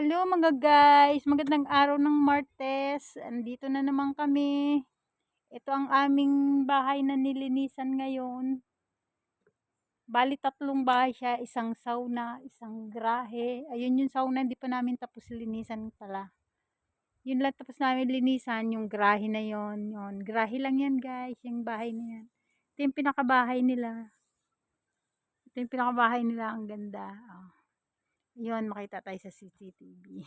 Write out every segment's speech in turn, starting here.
Hello mga guys, magandang araw ng Martes. Andito na naman kami. Ito ang aming bahay na nilinisan ngayon. Bali tatlong bahay siya, isang sauna, isang grahe. Ayun yung sauna, hindi pa namin tapos linisan pala. Yun lang tapos namin linisan, yung grahe na yon, yon. Grahe lang yan guys, yung bahay na yan. Ito yung pinakabahay nila. Ito yung pinakabahay nila, ang ganda. Oh. Yun, makita tayo sa CCTV.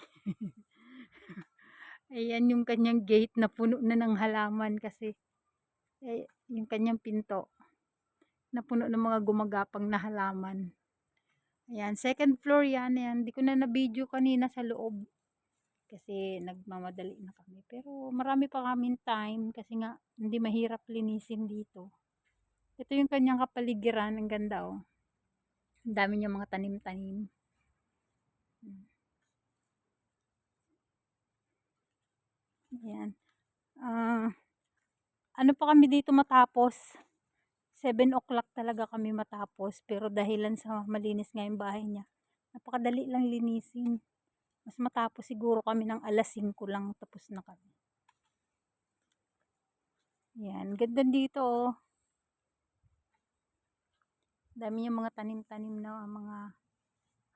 Ayan yung kanyang gate na puno na ng halaman kasi eh, yung kanyang pinto na puno ng mga gumagapang na halaman. Ayan, second floor yan. Ayan, hindi ko na na-video kanina sa loob kasi nagmamadali na kami. Pero marami pa kaming time kasi nga hindi mahirap linisin dito. Ito yung kanyang kapaligiran. Ang ganda oh. Ang dami niya mga tanim-tanim. Ayan. Ah, ano pa kami dito matapos? 7 o'clock talaga kami matapos. Pero dahilan sa malinis nga yung bahay niya. Napakadali lang linisin. Mas matapos siguro kami ng alas 5 lang tapos na kami. Ayan. Ganda dito oh. Dami yung mga tanim-tanim na mga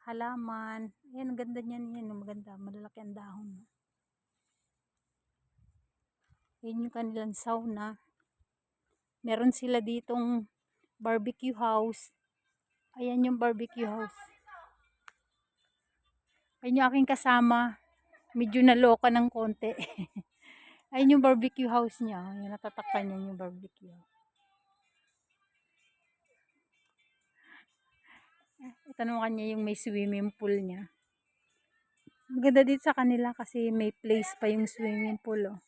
halaman. Ayan, ang ganda niyan. Yan, maganda. Malalaki ang dahon. Yan yung kanilang sauna. Meron sila ditong barbecue house. Ayan yung barbecue house. Ayan yung aking kasama. Medyo naloka ng konti. Ayan yung barbecue house niya. Ayan, natatakpan niya yung barbecue. Ito naman kanya yung may swimming pool niya. Maganda dito sa kanila kasi may place pa yung swimming pool. Oh.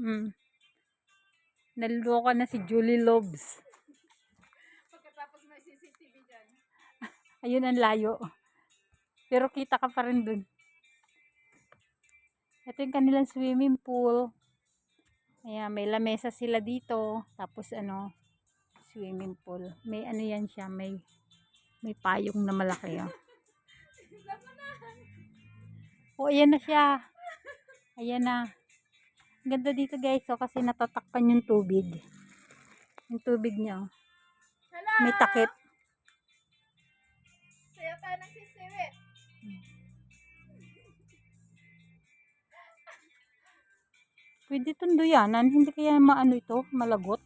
Mm. Naluloka na si Julie Lobes. Pagkatapos may CCTV dyan. Ayun ang layo. Pero kita ka pa rin dun. Ito yung kanilang swimming pool. Ayan, may lamesa sila dito. Tapos ano, swimming pool. May ano yan siya, may may payong na malaki. Oh. oh, ayan na siya. Ayan na. Ganda dito guys, oh, kasi natatakpan yung tubig. Yung tubig niya. Oh. Hello! May takip. Saya tayo ng sisiwit. Pwede itong duyanan. Hindi kaya maano ito, malagot.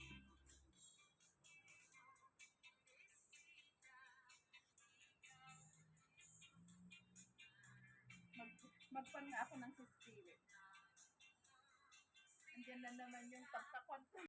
Andiyan na naman yung pagkakon.